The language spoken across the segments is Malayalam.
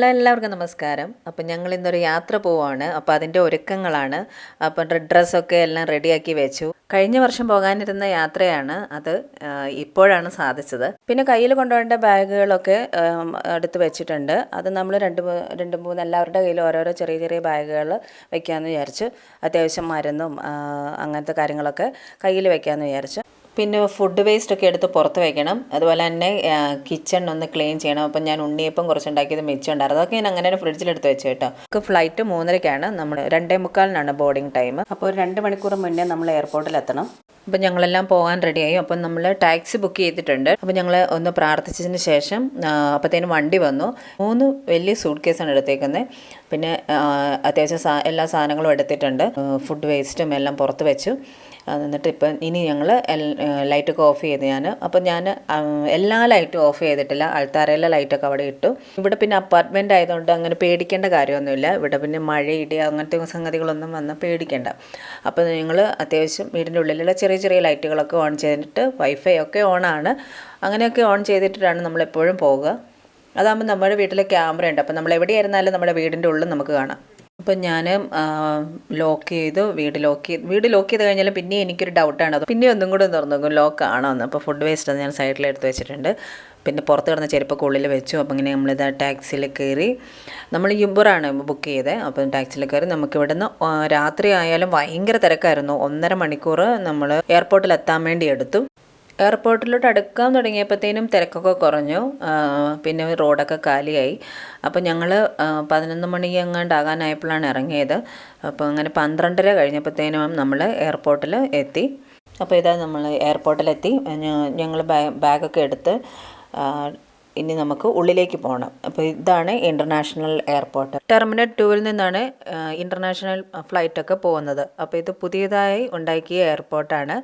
ഹലോ എല്ലാവർക്കും നമസ്കാരം. അപ്പം ഞങ്ങൾ ഇന്നൊരു യാത്ര പോവാണ്. അപ്പോൾ അതിന്റെ ഒരുക്കങ്ങളാണ്. അപ്പം ഡ്രസ്സൊക്കെ എല്ലാം റെഡിയാക്കി വെച്ചു. കഴിഞ്ഞ വർഷം പോകാനിരുന്ന യാത്രയാണ് അത് ഇപ്പോഴാണ് സാധിച്ചത്. പിന്നെ കയ്യിൽ കൊണ്ടുപോകേണ്ട ബാഗുകളൊക്കെ എടുത്ത് വെച്ചിട്ടുണ്ട്. അത് നമ്മൾ രണ്ട് രണ്ട് മൂന്ന് എല്ലാവരുടെ കയ്യിൽ ഓരോരോ ചെറിയ ചെറിയ ബാഗുകൾ വെക്കാമെന്ന് വിചാരിച്ചു. അത്യാവശ്യം മരുന്നും അങ്ങനത്തെ കാര്യങ്ങളൊക്കെ കയ്യിൽ വെക്കാമെന്ന് വിചാരിച്ചു. പിന്നെ ഫുഡ് വേസ്റ്റ് ഒക്കെ എടുത്ത് പുറത്ത് വയ്ക്കണം അതുപോലെ തന്നെ കിച്ചൺ ഒന്ന് ക്ലീൻ ചെയ്യണം. അപ്പം ഞാൻ ഉണ്ണിയപ്പം കുറച്ചുണ്ടാക്കിയത് മിച്ചം ഉണ്ടായിരുന്നു അതൊക്കെ ഞാൻ അങ്ങനെ ഫ്രിഡ്ജിലെടുത്ത് വെച്ചു കേട്ടോ. നമുക്ക് ഫ്ലൈറ്റ് മൂന്നരയ്ക്കാണ് നമ്മൾ രണ്ടേ മുക്കാലിനാണ് ബോർഡിംഗ് ടൈം അപ്പോൾ ഒരു രണ്ട് മണിക്കൂർ മുന്നേ നമ്മൾ എയർപോർട്ടിൽ എത്തണം. അപ്പം ഞങ്ങളെല്ലാം പോകാൻ റെഡിയായി അപ്പം നമ്മൾ ടാക്സി ബുക്ക് ചെയ്തിട്ടുണ്ട്. അപ്പം ഞങ്ങൾ ഒന്ന് പ്രാർത്ഥിച്ചതിന് ശേഷം അപ്പോഴത്തേനും വണ്ടി വന്നു. മൂന്ന് വലിയ സൂട്ട് കേസാണ് എടുത്തേക്കുന്നത് പിന്നെ അത്യാവശ്യം എല്ലാ സാധനങ്ങളും എടുത്തിട്ടുണ്ട്. ഫുഡ് വേസ്റ്റും എല്ലാം പുറത്ത് വെച്ചു. എന്നിട്ട് ഇപ്പം ഇനി ഞങ്ങൾ ലൈറ്റൊക്കെ ഓഫ് ചെയ്ത് ഞാൻ അപ്പം ഞാൻ എല്ലാ ലൈറ്റും ഓഫ് ചെയ്തിട്ടില്ല. അൾത്താരയിലെ ലൈറ്റൊക്കെ അവിടെ ഇട്ടു. ഇവിടെ പിന്നെ അപ്പാർട്ട്മെന്റ് ആയതുകൊണ്ട് അങ്ങനെ പേടിക്കേണ്ട കാര്യമൊന്നുമില്ല. ഇവിടെ പിന്നെ മഴ ഇടി അങ്ങനത്തെ സംഗതികളൊന്നും വന്ന് പേടിക്കേണ്ട. അപ്പോൾ ഞങ്ങൾ അത്യാവശ്യം വീടിന്റെ ഉള്ളിലുള്ള ചെറിയ ചെറിയ ലൈറ്റുകളൊക്കെ ഓൺ ചെയ്തിട്ട് വൈഫൈ ഒക്കെ ഓണാണ്. അങ്ങനെയൊക്കെ ഓൺ ചെയ്തിട്ടാണ് നമ്മളെപ്പോഴും പോവുക. അതാകുമ്പോൾ നമ്മുടെ വീട്ടിലെ ക്യാമറ ഉണ്ട് അപ്പോൾ നമ്മൾ എവിടെയായിരുന്നാലും നമ്മുടെ വീടിന്റെ ഉള്ളിൽ നമുക്ക് കാണാം. അപ്പം ഞാൻ ലോക്ക് ചെയ്തു വീട് ലോക്ക് ചെയ്ത് വീട് ലോക്ക് ചെയ്ത് കഴിഞ്ഞാൽ പിന്നെ എനിക്കൊരു ഡൗട്ടാണ് അത് പിന്നെ ഒന്നും കൂടെ തുറന്നു നോക്കും ലോക്ക് ആണോ എന്ന് അപ്പോൾ ഫുഡ് വേസ്റ്റ് ഞാൻ സൈഡിൽ എടുത്ത് വെച്ചിട്ടുണ്ട്. പിന്നെ പുറത്ത് കിടന്ന ചെരുപ്പൊക്കെ ഉള്ളിൽ വെച്ചു. അപ്പം ഇങ്ങനെ നമ്മളിത് ടാക്സിയിൽ കയറി നമ്മൾ യുബറാണ് ബുക്ക് ചെയ്തത് അപ്പം ടാക്സിയിൽ കയറി നമുക്ക് ഇവിടുന്ന് രാത്രി ആയാലും ഭയങ്കര തിരക്കായിരുന്നു. ഒന്നര മണിക്കൂർ നമ്മൾ എയർപോർട്ടിൽ എത്താൻ വേണ്ടി എടുത്തു. എയർപോർട്ടിലോട്ട് അടുക്കാൻ തുടങ്ങിയപ്പോഴത്തേനും തിരക്കൊക്കെ കുറഞ്ഞു. പിന്നെ റോഡൊക്കെ കാലിയായി. അപ്പോൾ ഞങ്ങൾ പതിനൊന്ന് മണി എങ്ങാണ്ടാകാനായപ്പോഴാണ് ഇറങ്ങിയത്. അപ്പോൾ അങ്ങനെ പന്ത്രണ്ടര കഴിഞ്ഞപ്പോഴത്തേനും നമ്മൾ എയർപോർട്ടിൽ എത്തി. അപ്പോൾ ഇതാ നമ്മൾ എയർപോർട്ടിലെത്തി. ഞങ്ങൾ ബാഗൊക്കെ എടുത്ത് ഇനി നമുക്ക് ഉള്ളിലേക്ക് പോകണം അപ്പോൾ ഇതാണ് ഇന്റർനാഷണൽ എയർപോർട്ട്. ടെർമിനൽ ടൂവിൽ നിന്നാണ് ഇന്റർനാഷണൽ ഫ്ലൈറ്റൊക്കെ പോകുന്നത്. അപ്പോൾ ഇത് പുതിയതായി ഉണ്ടാക്കിയ എയർപോർട്ടാണ്.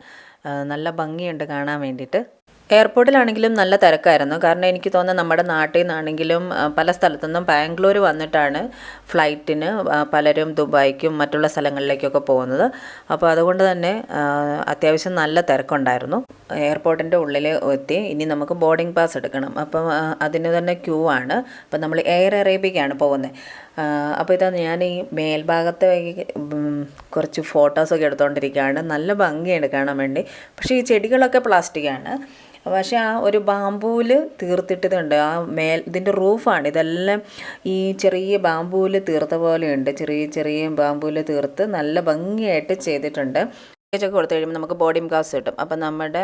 നല്ല ഭംഗിയുണ്ട് കാണാൻ വേണ്ടിയിട്ട്. എയർപോർട്ടിലാണെങ്കിലും നല്ല തിരക്കായിരുന്നു. കാരണം എനിക്ക് തോന്നുന്നത് നമ്മുടെ നാട്ടിൽ നിന്നാണെങ്കിലും പല സ്ഥലത്തുനിന്നും ബാംഗ്ലൂർ വന്നിട്ടാണ് ഫ്ലൈറ്റിന് പലരും ദുബായിക്കും മറ്റുള്ള സ്ഥലങ്ങളിലേക്കൊക്കെ പോകുന്നത്. അപ്പോൾ അതുകൊണ്ട് തന്നെ അത്യാവശ്യം നല്ല തിരക്കുണ്ടായിരുന്നു. എയർപോർട്ടിന്റെ ഉള്ളിൽ എത്തി. ഇനി നമുക്ക് ബോർഡിംഗ് പാസ് എടുക്കണം. അപ്പം അതിന് തന്നെ ക്യൂ ആണ്. അപ്പം നമ്മൾ എയർ അറേബ്യക്കാണ് പോകുന്നത്. അപ്പോൾ ഇതാ ഞാൻ ഈ മേൽഭാഗത്തെ കുറച്ച് ഫോട്ടോസൊക്കെ എടുത്തുകൊണ്ടിരിക്കുകയാണ് നല്ല ഭംഗിയാണ് കാണാൻ വേണ്ടി. പക്ഷേ ഈ ചെടികളൊക്കെ പ്ലാസ്റ്റിക്കാണ് പക്ഷേ ആ ഒരു ബാമ്പൂവിൽ തീർത്തിട്ടതുണ്ട്. ആ മേൽ ഇതിന്റെ റൂഫാണ് ഇതെല്ലാം ഈ ചെറിയ ബാമ്പൂവിൽ തീർത്ത പോലെയുണ്ട് ചെറിയ ചെറിയ ബാമ്പൂവിൽ തീർത്ത് നല്ല ഭംഗിയായിട്ട് ചെയ്തിട്ടുണ്ട്. ലഗേജൊക്കെ കൊടുത്തു കഴിയുമ്പോൾ നമുക്ക് ബോർഡിംഗ് പാസ് കിട്ടും. അപ്പോൾ നമ്മുടെ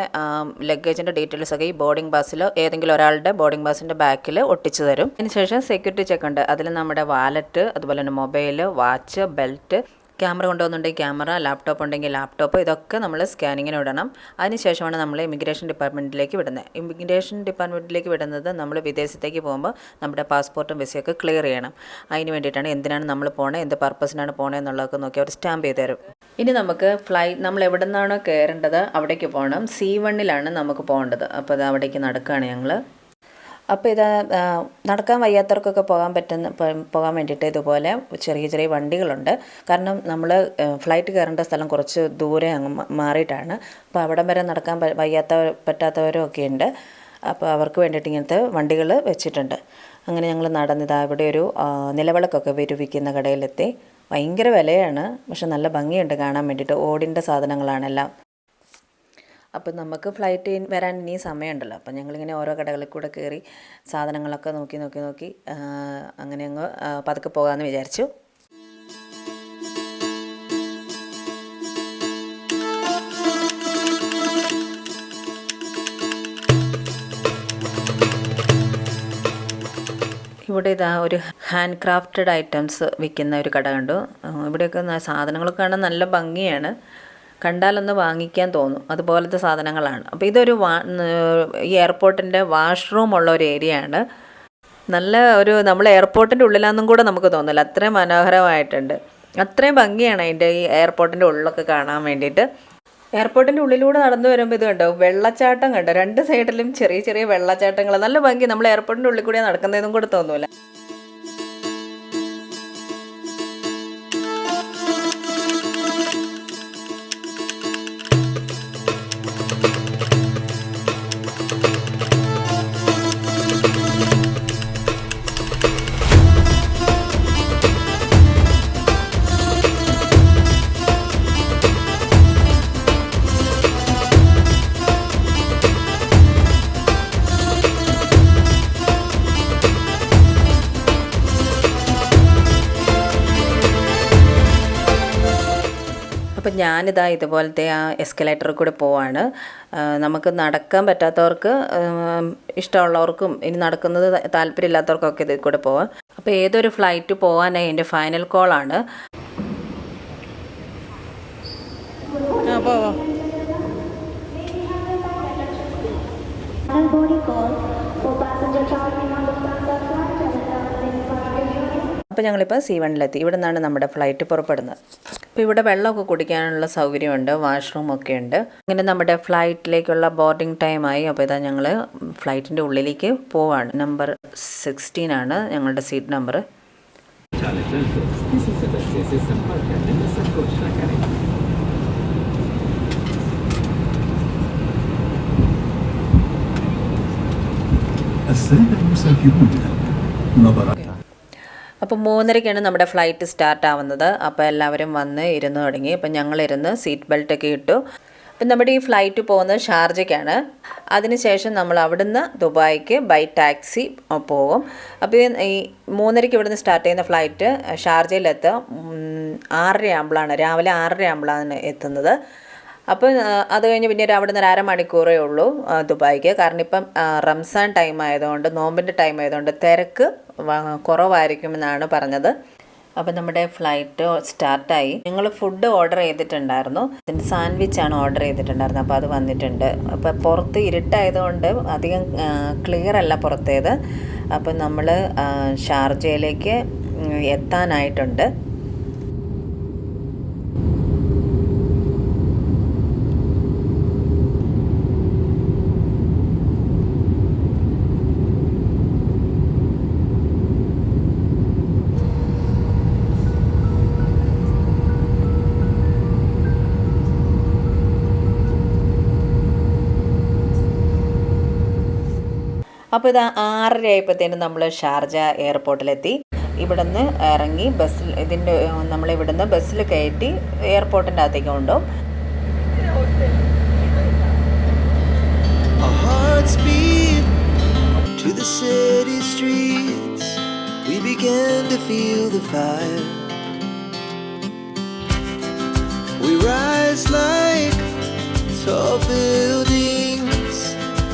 ലഗേജിന്റെ ഡീറ്റെയിൽസ് ഒക്കെ ഈ ബോർഡിംഗ് പാസ്സിൽ ഏതെങ്കിലും ഒരാളുടെ ബോർഡിംഗ് പാസിന്റെ ബാക്കിൽ ഒട്ടിച്ചു തരും. അതിനുശേഷം സെക്യൂരിറ്റി ചെക്ക് ഉണ്ട്. അതിൽ നമ്മുടെ വാലറ്റ് അതുപോലെ തന്നെ മൊബൈൽ വാച്ച് ബെൽറ്റ് ക്യാമറ കൊണ്ടുവന്നുണ്ടെങ്കിൽ ക്യാമറ ലാപ്ടോപ്പ് ഉണ്ടെങ്കിൽ ലാപ്ടോപ്പ് ഇതൊക്കെ നമ്മൾ സ്കാനിങ്ങിന് വിടണം. അതിനുശേഷമാണ് നമ്മൾ ഇമിഗ്രേഷൻ ഡിപ്പാർട്ട്മെന്റിലേക്ക് വിടുന്നത്. ഇമിഗ്രേഷൻ ഡിപ്പാർട്ട്മെന്റിലേക്ക് വിടുന്നത് നമ്മൾ വിദേശത്തേക്ക് പോകുമ്പോൾ നമ്മുടെ പാസ്പോർട്ടും വിസയൊക്കെ ക്ലിയർ ചെയ്യണം. അതിന് വേണ്ടിയിട്ടാണ് എന്തിനാണ് നമ്മൾ പോണത് എന്ത് പർപ്പസിനാണ് പോണത് എന്നുള്ളതൊക്കെ നോക്കി അവർ സ്റ്റാമ്പ് ചെയ്ത് തരും. ഇനി നമുക്ക് ഫ്ലൈറ്റ് നമ്മൾ എവിടെ നിന്നാണോ കയറേണ്ടത് അവിടേക്ക് പോകണം സി വണ്ണിലാണ് നമുക്ക് പോകേണ്ടത്. അപ്പോൾ അത് അവിടേക്ക് നടക്കുകയാണ് ഞങ്ങൾ അപ്പോൾ ഇത് നടക്കാൻ വയ്യാത്തവർക്കൊക്കെ പോകാൻ പറ്റുന്ന പോകാൻ വേണ്ടിയിട്ട് ഇതുപോലെ ചെറിയ ചെറിയ വണ്ടികളുണ്ട്. കാരണം നമ്മൾ ഫ്ലൈറ്റ് കയറേണ്ട സ്ഥലം കുറച്ച് ദൂരെ അങ്ങ് മാറിയിട്ടാണ്. അപ്പോൾ അവിടം വരെ നടക്കാൻ വയ്യാത്ത പറ്റാത്തവരും ഒക്കെ ഉണ്ട് അപ്പോൾ അവർക്ക് വേണ്ടിയിട്ട് ഇങ്ങനത്തെ വണ്ടികൾ വെച്ചിട്ടുണ്ട്. അങ്ങനെ ഞങ്ങൾ നടന്നിതാ ഇവിടെ ഒരു നിലവിളക്കൊക്കെ വിരുവിക്കുന്ന കടയിലെത്തി. ഭയങ്കര വിലയാണ്. പക്ഷെ നല്ല ഭംഗിയുണ്ട് കാണാൻ വേണ്ടിയിട്ട്. ഓടിന്റെ സാധനങ്ങളാണെല്ലാം അപ്പം നമുക്ക് ഫ്ലൈറ്റ് വരാൻ ഇനി സമയമുണ്ടല്ലോ. അപ്പം ഞങ്ങളിങ്ങനെ ഓരോ കടകളിൽ കൂടെ കയറി സാധനങ്ങളൊക്കെ നോക്കി നോക്കി നോക്കി അങ്ങനെ അങ്ങ് പതുക്കെ പോകാമെന്ന് വിചാരിച്ചു. ഇവിടെ ഇതാ ഒരു ഹാൻഡ് ക്രാഫ്റ്റഡ് ഐറ്റംസ് വിൽക്കുന്ന ഒരു കട കണ്ടു. ഇവിടെയൊക്കെ സാധനങ്ങളൊക്കെ കാണാൻ നല്ല ഭംഗിയാണ്. കണ്ടാലൊന്ന് വാങ്ങിക്കാൻ തോന്നും. അതുപോലത്തെ സാധനങ്ങളാണ്. അപ്പോൾ ഇതൊരു വാ ഈ എയർപോർട്ടിന്റെ വാഷ്റൂം ഉള്ള ഒരു ഏരിയ ആണ്. നല്ല ഒരു നമ്മൾ എയർപോർട്ടിന്റെ ഉള്ളിലാണെന്നും കൂടെ നമുക്ക് തോന്നില്ല. അത്രയും മനോഹരമായിട്ടുണ്ട്. അത്രയും ഭംഗിയാണ് അതിന്റെ ഈ എയർപോർട്ടിന്റെ ഉള്ളിലൊക്കെ കാണാൻ വേണ്ടിയിട്ട്. എയർപോർട്ടിന്റെ ഉള്ളിലൂടെ നടന്നു വരുമ്പോൾ ഇത് കണ്ടോ? വെള്ളച്ചാട്ടം കണ്ടോ? രണ്ട് സൈഡിലും ചെറിയ ചെറിയ വെള്ളച്ചാട്ടങ്ങൾ നല്ല ഭംഗി. നമ്മൾ എയർപോർട്ടിന്റെ ഉള്ളിൽ കൂടെ നടക്കുന്നതെന്നും കൂടെ തോന്നൂല. ഞാനിതാ ഇതുപോലത്തെ ആ എസ്കലേറ്ററിൽ കൂടെ പോവാണ്. നമുക്ക് നടക്കാൻ പറ്റാത്തവർക്ക് ഇഷ്ടമുള്ളവർക്കും ഇനി നടക്കുന്നത് താല്പര്യമില്ലാത്തവർക്കൊക്കെ ഇതിൽ കൂടെ പോവാം. അപ്പോൾ ഏതൊരു ഫ്ലൈറ്റ് പോകാനായി എന്റെ ഫൈനൽ കോളാണ് ആ അപ്പോൾ ഞങ്ങളിപ്പോൾ സി വണ്ണിലെത്തി ഇവിടെ നിന്നാണ് നമ്മുടെ ഫ്ലൈറ്റ് പുറപ്പെടുന്നത് അപ്പോൾ ഇവിടെ വെള്ളമൊക്കെ കുടിക്കാനുള്ള സൗകര്യമുണ്ട് വാഷ്റൂം ഒക്കെ ഉണ്ട് അങ്ങനെ നമ്മുടെ ഫ്ലൈറ്റിലേക്കുള്ള ബോർഡിംഗ് ടൈമായി അപ്പോൾ ഇതാ ഞങ്ങൾ ഫ്ലൈറ്റിൻ്റെ ഉള്ളിലേക്ക് പോവാണ് നമ്പർ സിക്സ്റ്റീൻ ആണ് ഞങ്ങളുടെ seat number Tale Centro, qualsiasi qualsiasi s'imbarca nella saccoccia carina. السادة المسافرون نظرا അപ്പോൾ മൂന്നരയ്ക്കാണ് നമ്മുടെ ഫ്ലൈറ്റ് സ്റ്റാർട്ട് ആവുന്നത്. അപ്പോൾ എല്ലാവരും വന്ന് ഇരുന്ന് തുടങ്ങി. അപ്പം ഞങ്ങളിരുന്ന് സീറ്റ് ബെൽറ്റ് ഒക്കെ ഇട്ടു. അപ്പം നമ്മുടെ ഈ ഫ്ലൈറ്റ് പോകുന്നത് ഷാർജയ്ക്കാണ്. അതിനുശേഷം നമ്മൾ അവിടുന്ന് ദുബായിക്ക് ബൈ ടാക്സി പോകും. അപ്പോൾ ഈ മൂന്നരയ്ക്ക് ഇവിടുന്ന് സ്റ്റാർട്ട് ചെയ്യുന്ന ഫ്ലൈറ്റ് ഷാർജയിലെത്തുക ആറര ആകുമ്പോഴാണ് രാവിലെ ആറര ആകുമ്പോഴാണ് എത്തുന്നത്. അപ്പോൾ അത് കഴിഞ്ഞ് പിന്നെ ഒരു അവിടെ നിന്ന് ഒരു അരമണിക്കൂറേ ഉള്ളൂ ദുബായിക്ക്. കാരണം ഇപ്പം റംസാൻ ടൈം ആയതുകൊണ്ട് നോമ്പിന്റെ ടൈം ആയതുകൊണ്ട് തിരക്ക് കുറവായിരിക്കുമെന്നാണ് പറഞ്ഞത്. അപ്പോൾ നമ്മുടെ ഫ്ലൈറ്റ് സ്റ്റാർട്ടായി ഞങ്ങൾ ഫുഡ് ഓർഡർ ചെയ്തിട്ടുണ്ടായിരുന്നു. അതിന്റെ ആണ് ഓർഡർ ചെയ്തിട്ടുണ്ടായിരുന്നത്. അപ്പോൾ അത് വന്നിട്ടുണ്ട്. അപ്പോൾ പുറത്ത് ഇരുട്ടായതുകൊണ്ട് അധികം ക്ലിയർ അല്ല പുറത്തേത്. അപ്പോൾ നമ്മൾ ഷാർജയിലേക്ക് എത്താനായിട്ടുണ്ട്. അപ്പോൾ ഇത് ആറര ആയപ്പോഴത്തേനും നമ്മൾ ഷാർജ എയർപോർട്ടിലെത്തി. ഇവിടുന്ന് ഇറങ്ങി ബസ്സിൽ ഇതിന്റെ നമ്മൾ ഇവിടുന്ന് ബസ്സിൽ കയറ്റി എയർപോർട്ടിന്റെ അകത്തേക്ക് കൊണ്ടുപോകും. We rise like tall buildings.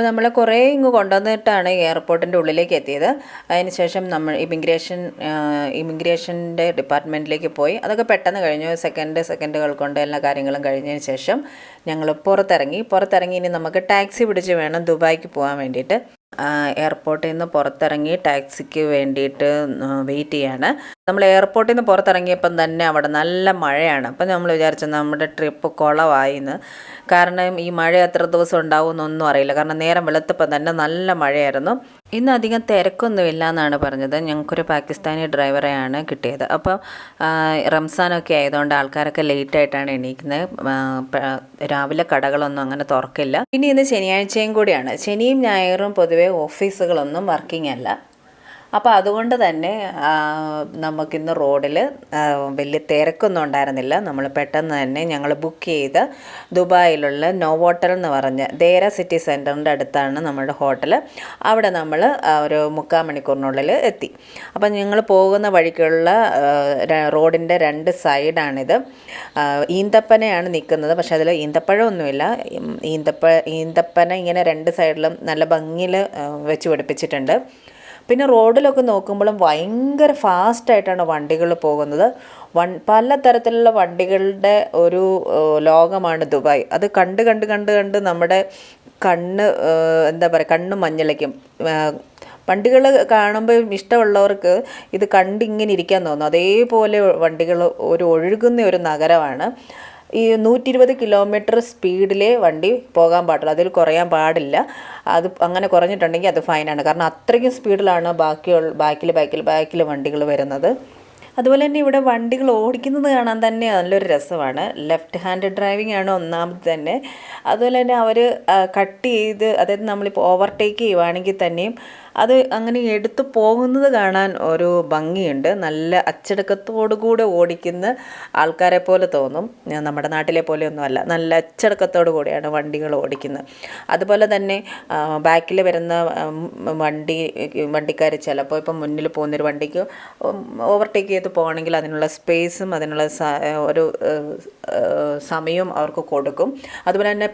അപ്പോൾ നമ്മൾ കുറേ ഇങ്ങ് കൊണ്ടുവന്നിട്ടാണ് എയർപോർട്ടിന്റെ ഉള്ളിലേക്ക് എത്തിയത്. അതിനുശേഷം നമ്മൾ ഇമിഗ്രേഷൻ ഇമിഗ്രേഷന്റെ ഡിപ്പാർട്ട്മെന്റിലേക്ക് പോയി. അതൊക്കെ പെട്ടെന്ന് കഴിഞ്ഞു. സെക്കൻഡ് സെക്കൻഡുകൾ കൊണ്ട് എല്ലാ കാര്യങ്ങളും കഴിഞ്ഞതിന് ശേഷം ഞങ്ങൾ പുറത്തിറങ്ങി. പുറത്തിറങ്ങി ഇനി നമുക്ക് ടാക്സി പിടിച്ച് വേണം ദുബായിക്ക് പോകാൻ വേണ്ടിയിട്ട്. എയർപോർട്ടിൽ നിന്ന് പുറത്തിറങ്ങി ടാക്സിക്ക് വേണ്ടിയിട്ട് വെയിറ്റ് ചെയ്യാണ്. നമ്മൾ എയർപോർട്ടിൽ നിന്ന് പുറത്തിറങ്ങിയപ്പം തന്നെ അവിടെ നല്ല മഴയാണ്. അപ്പം നമ്മൾ വിചാരിച്ചു നമ്മുടെ ട്രിപ്പ് കുളമായിന്ന് കാരണം ഈ മഴ എത്ര ദിവസം ഉണ്ടാവുമെന്നൊന്നും അറിയില്ല. കാരണം നേരം വെളുത്തപ്പം തന്നെ നല്ല മഴയായിരുന്നു. ഇന്ന് അധികം തിരക്കൊന്നുമില്ല എന്നാണ് പറഞ്ഞത്. ഞങ്ങൾക്കൊരു പാകിസ്ഥാനി ഡ്രൈവറെയാണ് കിട്ടിയത്. അപ്പോൾ റംസാനൊക്കെ ആയതുകൊണ്ട് ആൾക്കാരൊക്കെ ലേറ്റ് ആയിട്ടാണ് എണീക്കുന്നത് രാവിലെ കടകളൊന്നും അങ്ങനെ തുറക്കില്ല. ഇനി ഇന്ന് ശനിയാഴ്ചയും കൂടിയാണ്. ശനിയും ഞായറും പൊതുവേ ഓഫീസുകളൊന്നും വർക്കിംഗ് അല്ല അപ്പോൾ അതുകൊണ്ട് തന്നെ നമുക്കിന്ന് റോഡിൽ വലിയ തിരക്കൊന്നും ഉണ്ടായിരുന്നില്ല. നമ്മൾ പെട്ടെന്ന് തന്നെ ഞങ്ങൾ ബുക്ക് ചെയ്ത് ദുബായിലുള്ള നോവോട്ടൽ എന്ന് പറഞ്ഞ ദേര സിറ്റി സെന്ററിന്റെ അടുത്താണ് നമ്മുടെ ഹോട്ടൽ അവിടെ നമ്മൾ ഒരു മുക്കാൽ മണിക്കൂറിനുള്ളിൽ എത്തി. അപ്പം ഞങ്ങൾ പോകുന്ന വഴിക്കുള്ള റോഡിന്റെ രണ്ട് സൈഡാണിത്. ഈന്തപ്പനയാണ് നിൽക്കുന്നത്. പക്ഷേ അതിൽ ഈന്തപ്പഴമൊന്നുമില്ല. ഈന്തപ്പ ഈന്തപ്പന ഇങ്ങനെ രണ്ട് സൈഡിലും നല്ല ഭംഗിയിൽ വെച്ച് പിടിപ്പിച്ചിട്ടുണ്ട്. പിന്നെ റോഡിലൊക്കെ നോക്കുമ്പോഴും ഭയങ്കര ഫാസ്റ്റായിട്ടാണ് വണ്ടികൾ പോകുന്നത്. വൺ പലതരത്തിലുള്ള വണ്ടികളുടെ ഒരു ലോകമാണ് ദുബായ്. അത് കണ്ട് കണ്ട് കണ്ട് കണ്ട് നമ്മുടെ കണ്ണ് എന്താ പറയുക കണ്ണ് മഞ്ഞളിക്കും. വണ്ടികൾ കാണുമ്പോൾ ഇഷ്ടമുള്ളവർക്ക് ഇത് കണ്ടിങ്ങനെ ഇരിക്കാൻ തോന്നും. അതേപോലെ വണ്ടികൾ ഒരു ഒഴുകുന്ന ഒരു നഗരമാണ്. ഈ നൂറ്റി ഇരുപത് കിലോമീറ്റർ സ്പീഡിലേ വണ്ടി പോകാൻ പാടുള്ളൂ. അതിൽ കുറയാൻ പാടില്ല. അത് അങ്ങനെ കുറഞ്ഞിട്ടുണ്ടെങ്കിൽ അത് ഫൈനാണ് കാരണം അത്രയ്ക്കും സ്പീഡിലാണ് ബാക്കിയുള്ള ബാക്കിൽ ബാക്കിൽ ബാക്കിൽ വണ്ടികൾ വരുന്നത്. അതുപോലെ തന്നെ ഇവിടെ വണ്ടികൾ ഓടിക്കുന്നത് കാണാൻ തന്നെ നല്ലൊരു രസമാണ്. ലെഫ്റ്റ് ഹാൻഡ് ഡ്രൈവിംഗ് ആണ് ഒന്നാമത് തന്നെ. അതുപോലെ തന്നെ അവർ കട്ട് ചെയ്ത് അതായത് നമ്മളിപ്പോൾ ഓവർടേക്ക് ചെയ്യുവാണെങ്കിൽ തന്നെയും അത് അങ്ങനെ എടുത്തു പോകുന്നത് കാണാൻ ഒരു ഭംഗിയുണ്ട്. നല്ല അച്ചടക്കത്തോടുകൂടെ ഓടിക്കുന്ന ആൾക്കാരെ പോലെ തോന്നും. നമ്മുടെ നാട്ടിലെ പോലെയൊന്നുമല്ല നല്ല അച്ചടക്കത്തോടു കൂടിയാണ് വണ്ടികൾ ഓടിക്കുന്നത്. അതുപോലെ തന്നെ ബാക്കിൽ വരുന്ന വണ്ടി വണ്ടിക്കാർ ചിലപ്പോൾ ഇപ്പം മുന്നിൽ പോകുന്നൊരു വണ്ടിക്ക് ഓവർടേക്ക് ചെയ്ത് പോകണമെങ്കിൽ അതിനുള്ള സ്പേസും അതിനുള്ള ഒരു സമയവും അവർക്ക് കൊടുക്കും. അതുപോലെ തന്നെ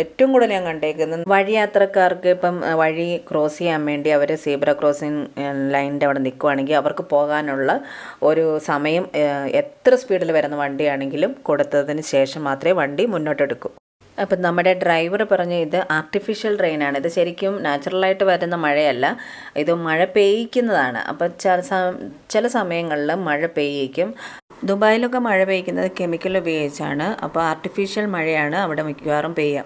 ഏറ്റവും കൂടുതൽ ഞാൻ കണ്ടേക്കുന്നത് വഴിയാത്രക്കാർക്ക് ഇപ്പം ആ, വഴി ക്രോസ് ചെയ്യാൻ വേണ്ടി അവർ സീബ്ര ക്രോസിങ് ലൈനിന്റെ അവിടെ നിൽക്കുവാണെങ്കിൽ അവർക്ക് പോകാനുള്ള ഒരു സമയം എത്ര സ്പീഡിൽ വരുന്ന വണ്ടിയാണെങ്കിലും കൊടുത്തതിന് ശേഷം മാത്രമേ വണ്ടി മുന്നോട്ടെടുക്കൂ. അപ്പം നമ്മുടെ ഡ്രൈവർ പറഞ്ഞു ഇത് ആർട്ടിഫിഷ്യൽ റെയിനാണ് ഇത് ശരിക്കും നാച്ചുറലായിട്ട് വരുന്ന മഴയല്ല. ഇത് മഴ പെയ്യിക്കുന്നതാണ്. അപ്പം ചില ചില സമയങ്ങളിൽ മഴ പെയ്യിക്കും. ദുബായിലൊക്കെ മഴ പെയ്യിക്കുന്നത് കെമിക്കൽ ഉപയോഗിച്ചാണ്. അപ്പോൾ ആർട്ടിഫിഷ്യൽ മഴയാണ് അവിടെ മിക്കവാറും പെയ്യുക.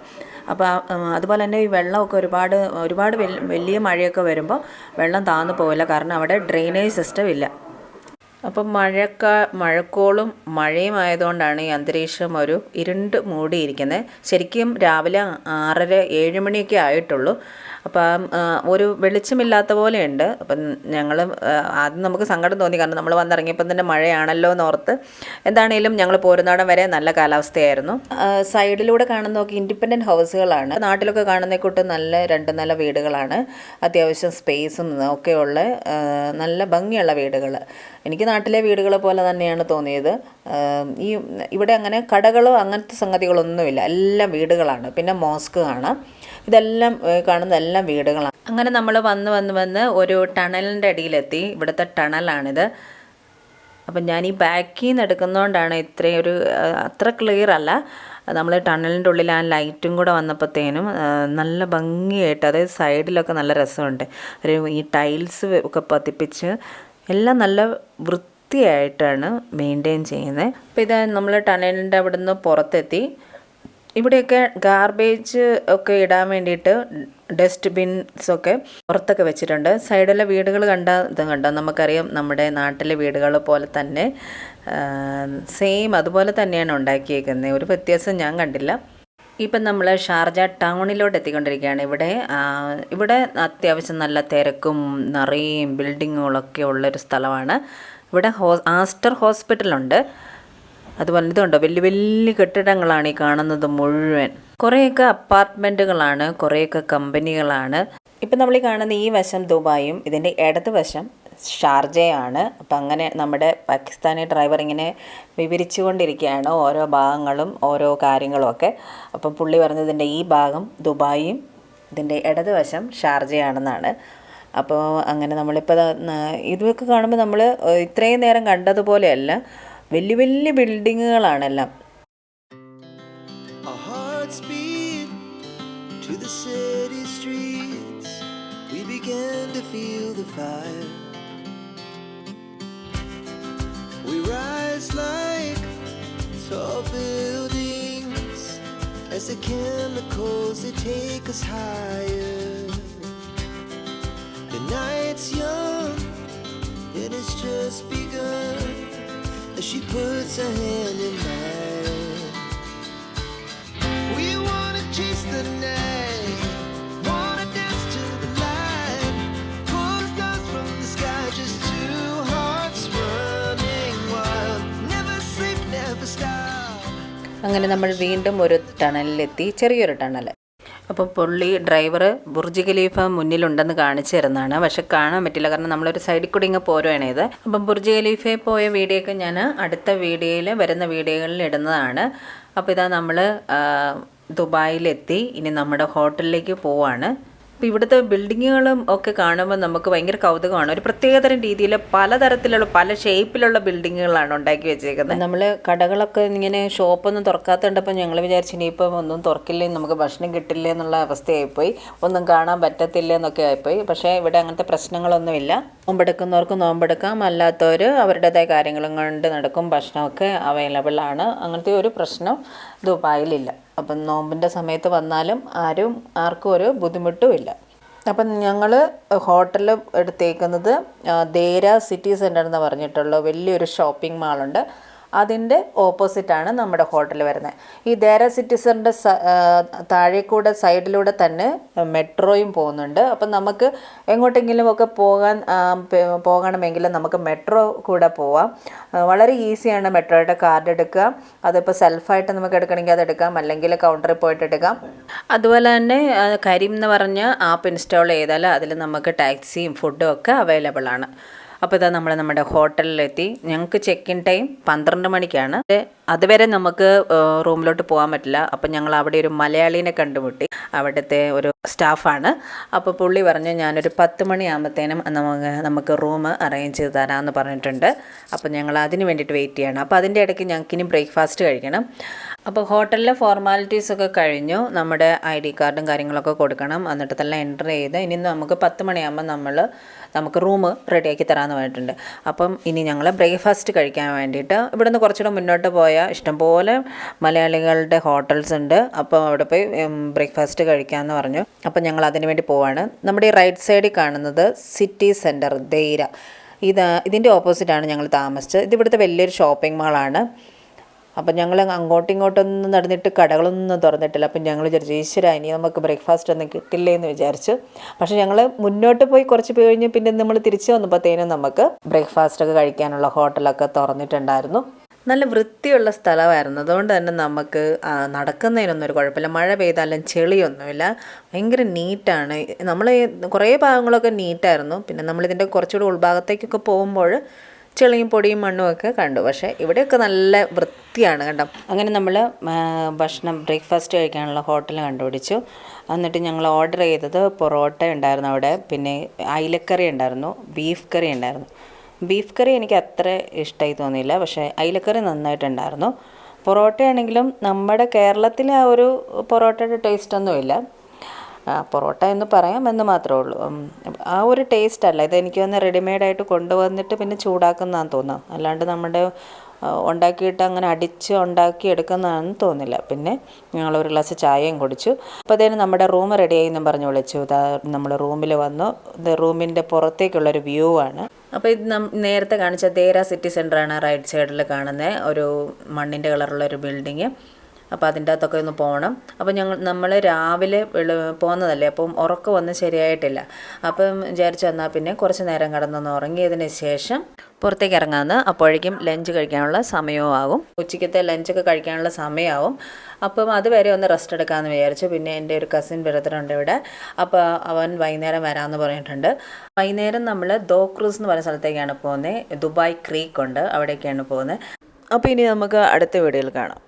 അപ്പോൾ അതുപോലെ തന്നെ ഈ വെള്ളമൊക്കെ ഒരുപാട് ഒരുപാട് വലിയ മഴയൊക്കെ വരുമ്പോൾ വെള്ളം താന്നു പോവില്ല. കാരണം അവിടെ ഡ്രെയിനേജ് സിസ്റ്റം ഇല്ല. അപ്പം മഴക്കാ മഴക്കോളും മഴയും ആയതുകൊണ്ടാണ് ഈ അന്തരീക്ഷം ഒരു ഇരുണ്ട് മൂടിയിരിക്കുന്നത് ശരിക്കും രാവിലെ ആറര ഏഴ് മണിയൊക്കെ ആയിട്ടുള്ളൂ. അപ്പം ഒരു വെളിച്ചമില്ലാത്ത പോലെയുണ്ട്. അപ്പം ഞങ്ങൾ ആദ്യം നമുക്ക് സങ്കടം തോന്നി. കാരണം നമ്മൾ വന്നിറങ്ങിയപ്പം തന്നെ മഴയാണല്ലോ എന്ന് ഓർത്ത് എന്താണേലും ഞങ്ങൾ പോരുന്നാടം വരെ നല്ല കാലാവസ്ഥയായിരുന്നു. സൈഡിലൂടെ കാണുന്ന നോക്കി ഇൻഡിപെൻഡന്റ് ഹൗസുകളാണ്. നാട്ടിലൊക്കെ കാണുന്ന കൂട്ട് നല്ല രണ്ട് നല്ല വീടുകളാണ്. അത്യാവശ്യം സ്പേസും ഒക്കെയുള്ള നല്ല ഭംഗിയുള്ള വീടുകൾ എനിക്ക് നാട്ടിലെ വീടുകളെ പോലെ തന്നെയാണ് തോന്നിയത്. ഈ ഇവിടെ അങ്ങനെ കടകളോ അങ്ങനത്തെ സംഗതികളൊന്നുമില്ല. എല്ലാം വീടുകളാണ്. പിന്നെ മോസ്ക് കാണാം ഇതെല്ലാം കാണുന്ന എല്ലാം വീടുകളാണ്. അങ്ങനെ നമ്മൾ വന്ന് വന്ന് വന്ന് ഒരു ടണലിന്റെ അടിയിലെത്തി. ഇവിടുത്തെ ടണലാണിത്. അപ്പം ഞാൻ ഈ ബാക്കിൽ നിന്ന് എടുക്കുന്നതുകൊണ്ടാണ് ഇത്രയും ഒരു അത്ര ക്ലിയർ അല്ല. നമ്മൾ ടണലിന്റെ ഉള്ളിൽ ആ ലൈറ്റും കൂടെ വന്നപ്പോഴത്തേനും നല്ല ഭംഗിയായിട്ട് അതായത് സൈഡിലൊക്കെ നല്ല രസമുണ്ട്. ഒരു ഈ ടൈൽസ് ഒക്കെ പതിപ്പിച്ച് എല്ലാം നല്ല വൃത്തിയായിട്ടാണ് മെയിന്റെയിൻ ചെയ്യുന്നത്. അപ്പോൾ ഇത് നമ്മൾ ടണലിന്റെ അവിടെ നിന്ന് പുറത്തെത്തി. ഇവിടെയൊക്കെ ഗാർബേജ് ഒക്കെ ഇടാൻ വേണ്ടിയിട്ട് ഡസ്റ്റ് ബിൻസ് ഒക്കെ പുറത്തൊക്കെ വെച്ചിട്ടുണ്ട്. സൈഡിലെ വീടുകൾ കണ്ട ഇത് കണ്ടോ? നമുക്കറിയാം നമ്മുടെ നാട്ടിലെ വീടുകൾ പോലെ തന്നെ സെയിം അതുപോലെ തന്നെയാണ് ഉണ്ടാക്കിയേക്കുന്നത്. ഒരു വ്യത്യാസം ഞാൻ കണ്ടില്ല. ഇപ്പം നമ്മൾ ഷാർജ ടൗണിലോട്ട് എത്തിക്കൊണ്ടിരിക്കുകയാണ്. ഇവിടെ ഇവിടെ അത്യാവശ്യം നല്ല തിരക്കും നിറയും ബിൽഡിങ്ങുകളൊക്കെ ഉള്ളൊരു സ്ഥലമാണ്. ഇവിടെ ഹോ ആസ്റ്റർ ഹോസ്പിറ്റലുണ്ട്. അതുപോലെ ഇതുണ്ടോ? വലിയ വലിയ കെട്ടിടങ്ങളാണ് ഈ കാണുന്നത് മുഴുവൻ. കുറേയൊക്കെ അപ്പാർട്ട്മെന്റുകളാണ് കുറേയൊക്കെ കമ്പനികളാണ്. ഇപ്പം നമ്മൾ ഈ കാണുന്ന ഈ വശം ദുബായും ഇതിന്റെ ഇടത് വശം ഷാർജയാണ്. അപ്പം അങ്ങനെ നമ്മുടെ പാകിസ്ഥാനി ഡ്രൈവർ ഇങ്ങനെ വിവരിച്ചു കൊണ്ടിരിക്കുകയാണ് ഓരോ ഭാഗങ്ങളും ഓരോ കാര്യങ്ങളും ഒക്കെ. അപ്പം പുള്ളി പറഞ്ഞതിന്റെ ഈ ഭാഗം ദുബായും ഇതിന്റെ ഇടതുവശം ഷാർജയാണെന്നാണ്. അപ്പോൾ അങ്ങനെ നമ്മളിപ്പം ഇതൊക്കെ കാണുമ്പോൾ നമ്മൾ ഇത്രയും നേരം കണ്ടതുപോലെയല്ല വലിയ വലിയ ബിൽഡിങ്ങുകളാണെല്ലാം. Buildings as the chemicals that take us higher. Night's young, it has just begun as she puts her hand in mine. We wanna chase the night, wanna dance to the light, pull stars from the sky, just two hearts running wild. Never sleep, never stop. അങ്ങനെ നമ്മൾ വീണ്ടും ഒരു ടണലിലെത്തി ചെറിയൊരു ടണൽ അപ്പോൾ പുള്ളി ഡ്രൈവർ ബുർജ് ഖലീഫ മുന്നിലുണ്ടെന്ന് കാണിച്ചു തരുന്നതാണ്. പക്ഷെ കാണാൻ പറ്റില്ല. കാരണം നമ്മളൊരു സൈഡിൽ കൂടി ഇങ്ങ് പോരുവാണ് ഇത്. അപ്പം ബുർജ് ഖലീഫയിൽ പോയ വീഡിയോ ഒക്കെ ഞാൻ അടുത്ത വീഡിയോയിൽ വരുന്ന വീഡിയോകളിൽ ഇടുന്നതാണ്. അപ്പോൾ ഇതാ നമ്മൾ ദുബായിലെത്തി. ഇനി നമ്മുടെ ഹോട്ടലിലേക്ക് പോവാണ്. അപ്പോൾ ഇവിടുത്തെ ബിൽഡിങ്ങുകളും ഒക്കെ കാണുമ്പോൾ നമുക്ക് ഭയങ്കര കൗതുകമാണ്. ഒരു പ്രത്യേകതരം രീതിയിൽ പലതരത്തിലുള്ള പല ഷേപ്പിലുള്ള ബിൽഡിങ്ങുകളാണ് ഉണ്ടാക്കി വെച്ചേക്കുന്നത്. നമ്മൾ കടകളൊക്കെ ഇങ്ങനെ ഷോപ്പൊന്നും തുറക്കാത്തതുകൊണ്ടപ്പോൾ ഞങ്ങൾ വിചാരിച്ചു ഇനിയിപ്പം ഒന്നും തുറക്കില്ലേ നമുക്ക് ഭക്ഷണം കിട്ടില്ലേ എന്നുള്ള അവസ്ഥയായിപ്പോയി. ഒന്നും കാണാൻ പറ്റത്തില്ല എന്നൊക്കെ ആയിപ്പോയി. പക്ഷേ ഇവിടെ അങ്ങനത്തെ പ്രശ്നങ്ങളൊന്നുമില്ല. നോമ്പെടുക്കുന്നവർക്ക് നോമ്പെടുക്കാം. അല്ലാത്തവർ അവരുടേതായ കാര്യങ്ങളും കൊണ്ട് നടക്കും. ഭക്ഷണമൊക്കെ അവൈലബിൾ ആണ്. അങ്ങനത്തെ ഒരു പ്രശ്നം ദുബായിലില്ല. അപ്പം നോമ്പിന്റെ സമയത്ത് വന്നാലും ആരും ആർക്കും ഒരു ബുദ്ധിമുട്ടും ഇല്ല അപ്പം ഞങ്ങൾ ഹോട്ടൽ എടുത്തേക്കുന്നത് ദേര സിറ്റി സെന്റർ എന്ന് പറഞ്ഞിട്ടുള്ള വലിയൊരു ഷോപ്പിംഗ് മാളുണ്ട്. അതിന്റെ ഓപ്പോസിറ്റാണ് നമ്മുടെ ഹോട്ടൽ വരുന്നത്. ഈ ദേര സിറ്റി സെന്ററിന്റെ താഴെ കൂടെ സൈഡിലൂടെ തന്നെ മെട്രോയും പോകുന്നുണ്ട്. അപ്പം നമുക്ക് എങ്ങോട്ടെങ്കിലും ഒക്കെ പോകാൻ പോകണമെങ്കിൽ നമുക്ക് മെട്രോ കൂടെ പോവാം. വളരെ ഈസിയാണ് മെട്രോയുടെ കാർഡ് എടുക്കുക. അതിപ്പോൾ സെൽഫായിട്ട് നമുക്ക് എടുക്കണമെങ്കിൽ അത് എടുക്കാം. അല്ലെങ്കിൽ കൗണ്ടറിൽ പോയിട്ട് എടുക്കാം. അതുപോലെ തന്നെ കരീം എന്ന് പറഞ്ഞ ആപ്പ് ഇൻസ്റ്റാൾ ചെയ്താൽ അതിൽ നമുക്ക് ടാക്സിയും ഫുഡും ഒക്കെ അവൈലബിൾ ആണ്. അപ്പോൾ ഇതാ നമ്മൾ നമ്മുടെ ഹോട്ടലിലെത്തി. ഞങ്ങൾക്ക് ചെക്ക് ഇൻ ടൈം പന്ത്രണ്ട് മണിക്കാണ്. അതുവരെ നമുക്ക് റൂമിലോട്ട് പോകാൻ പറ്റില്ല. അപ്പം ഞങ്ങൾ അവിടെ ഒരു മലയാളീനെ കണ്ടുമുട്ടി. അവിടുത്തെ ഒരു സ്റ്റാഫാണ്. അപ്പോൾ പുള്ളി പറഞ്ഞു ഞാനൊരു പത്ത് മണിയാകുമ്പോഴത്തേനും നമുക്ക് നമുക്ക് റൂം അറേഞ്ച് ചെയ്ത് തരാമെന്ന് പറഞ്ഞിട്ടുണ്ട്. അപ്പോൾ ഞങ്ങൾ അതിന് വേണ്ടിയിട്ട് വെയിറ്റ് ചെയ്യണം. അപ്പോൾ അതിന്റെ ഇടയ്ക്ക് ഞങ്ങൾക്ക് ഇനി ബ്രേക്ക്ഫാസ്റ്റ് കഴിക്കണം. അപ്പോൾ ഹോട്ടലിലെ ഫോർമാലിറ്റീസ് ഒക്കെ കഴിഞ്ഞു. നമ്മുടെ ഐ ഡി കാർഡും കാര്യങ്ങളൊക്കെ കൊടുക്കണം. എന്നിട്ട് എന്റർ ചെയ്ത് ഇനി നമുക്ക് പത്ത് മണിയാകുമ്പോൾ നമ്മൾ നമുക്ക് റൂം റെഡിയാക്കി തരാമെന്ന് പറഞ്ഞിട്ടുണ്ട്. അപ്പം ഇനി ഞങ്ങൾ ബ്രേക്ക്ഫാസ്റ്റ് കഴിക്കാൻ വേണ്ടിയിട്ട് ഇവിടുന്ന് കുറച്ചുകൂടെ മുന്നോട്ട് പോയാൽ ഇഷ്ടംപോലെ മലയാളികളുടെ ഹോട്ടൽസ് ഉണ്ട്. അപ്പോൾ അവിടെ പോയി ബ്രേക്ക്ഫാസ്റ്റ് കഴിക്കാമെന്ന് പറഞ്ഞു. അപ്പോൾ ഞങ്ങൾ അതിന് വേണ്ടി പോവാണ്. നമ്മുടെ ഈ റൈറ്റ് സൈഡിൽ കാണുന്നത് സിറ്റി സെന്റർ ധൈര. ഇത് ഇതിന്റെ ഓപ്പോസിറ്റാണ് ഞങ്ങൾ താമസിച്ചത്. ഇത് ഇവിടുത്തെ വലിയൊരു ഷോപ്പിംഗ് മാളാണ് അപ്പം ഞങ്ങൾ അങ്ങോട്ടും ഇങ്ങോട്ടൊന്നും നടന്നിട്ട് കടകളൊന്നും തുറന്നിട്ടില്ല. അപ്പം ഞങ്ങൾ വിചാരിച്ചു ഈശ്വര ഇനി നമുക്ക് ബ്രേക്ക്ഫാസ്റ്റ് ഒന്നും കിട്ടില്ലേ എന്ന് വിചാരിച്ചു. പക്ഷെ ഞങ്ങൾ മുന്നോട്ട് പോയി കുറച്ച് പോയി കഴിഞ്ഞ് പിന്നെ നമ്മൾ തിരിച്ചു വന്നപ്പോഴത്തേനും നമുക്ക് ബ്രേക്ക്ഫാസ്റ്റ് ഒക്കെ കഴിക്കാനുള്ള ഹോട്ടലൊക്കെ തുറന്നിട്ടുണ്ടായിരുന്നു. നല്ല വൃത്തിയുള്ള സ്ഥലമായിരുന്നു. അതുകൊണ്ട് തന്നെ നമുക്ക് നടക്കുന്നതിനൊന്നും ഒരു കുഴപ്പമില്ല. മഴ പെയ്താലും ചെളിയൊന്നുമില്ല. ഭയങ്കര നീറ്റാണ്. നമ്മൾ കുറേ ഭാഗങ്ങളൊക്കെ നീറ്റായിരുന്നു. പിന്നെ നമ്മളിതിന്റെ കുറച്ചുകൂടി ഉൾഭാഗത്തേക്കൊക്കെ പോകുമ്പോൾ ചെളിയും പൊടിയും മണ്ണും ഒക്കെ കണ്ടു. പക്ഷേ ഇവിടെയൊക്കെ നല്ല വൃത്തിയാണ് കണ്ടോ. അങ്ങനെ നമ്മൾ ഭക്ഷണം ബ്രേക്ക്ഫാസ്റ്റ് കഴിക്കാനുള്ള ഹോട്ടൽ കണ്ടുപിടിച്ചു. എന്നിട്ട് ഞങ്ങൾ ഓർഡർ ചെയ്തത് പൊറോട്ട ഉണ്ടായിരുന്നു അവിടെ. പിന്നെ അയിലക്കറി ഉണ്ടായിരുന്നു. ബീഫ് കറി ഉണ്ടായിരുന്നു. ബീഫ് കറി എനിക്ക് അത്ര ഇഷ്ടമായി തോന്നിയില്ല. പക്ഷേ അയിലക്കറി നന്നായിട്ടുണ്ടായിരുന്നു. പൊറോട്ടയാണെങ്കിലും നമ്മുടെ കേരളത്തിലെ ആ ഒരു പൊറോട്ടയുടെ ടേസ്റ്റൊന്നുമില്ല പൊറോട്ട എന്ന് പറയാം എന്ന് മാത്രമേ ഉള്ളൂ. ആ ഒരു ടേസ്റ്റ് അല്ല. ഇത് എനിക്ക് ഒന്ന് റെഡിമെയ്ഡായിട്ട് കൊണ്ടുവന്നിട്ട് പിന്നെ ചൂടാക്കുന്നതാണെന്ന് തോന്നുന്നു. അല്ലാണ്ട് നമ്മുടെ ഉണ്ടാക്കിയിട്ട് അങ്ങനെ അടിച്ച് ഉണ്ടാക്കി എടുക്കുന്നതാണെന്ന് തോന്നില്ല. പിന്നെ ഞങ്ങൾ ഒരു ഗ്ലാസ് ചായയും കുടിച്ചു. അപ്പോഴത്തേനും നമ്മുടെ റൂം റെഡിയായി എന്നും പറഞ്ഞ് വിളിച്ചു. നമ്മൾ റൂമിൽ വന്നു. റൂമിന്റെ പുറത്തേക്കുള്ളൊരു വ്യൂ ആണ്. അപ്പോൾ ഇത് നേരത്തെ കാണിച്ച ദേര സിറ്റി സെന്ററാണ് റൈറ്റ് സൈഡിൽ കാണുന്നത് ഒരു മണ്ണിന്റെ കളറുള്ള ഒരു ബിൽഡിങ് അപ്പോൾ അതിന്റെ അകത്തൊക്കെ ഒന്ന് പോകണം അപ്പോൾ ഞങ്ങൾ നമ്മൾ രാവിലെ പോകുന്നതല്ലേ അപ്പം ഉറക്കം ഒന്നും ശരിയായിട്ടില്ല. അപ്പം വിചാരിച്ചു എന്നാൽ പിന്നെ കുറച്ച് നേരം കിടന്നൊന്ന് ഉറങ്ങിയതിന് ശേഷം പുറത്തേക്ക് ഇറങ്ങാമെന്ന് അപ്പോഴേക്കും ലഞ്ച് കഴിക്കാനുള്ള സമയവും ആകും. ഉച്ചയ്ക്കത്തെ ലഞ്ചൊക്കെ കഴിക്കാനുള്ള സമയമാവും. അപ്പം അതുവരെ ഒന്ന് റെസ്റ്റ് എടുക്കാമെന്ന് വിചാരിച്ചു. പിന്നെ എന്റെ ഒരു കസിൻ ബ്രദറുണ്ട് ഇവിടെ. അപ്പോൾ അവൻ വൈകുന്നേരം വരാമെന്ന് പറഞ്ഞിട്ടുണ്ട്. വൈകുന്നേരം നമ്മൾ ദോ ക്രൂസ് എന്ന് പറയുന്ന സ്ഥലത്തേക്കാണ് പോകുന്നത് ദുബായ് ക്രീക്ക് ഉണ്ട് അവിടേക്കാണ് പോകുന്നത് അപ്പോൾ ഇനി നമുക്ക് അടുത്ത വീഡിയോയിൽ കാണാം.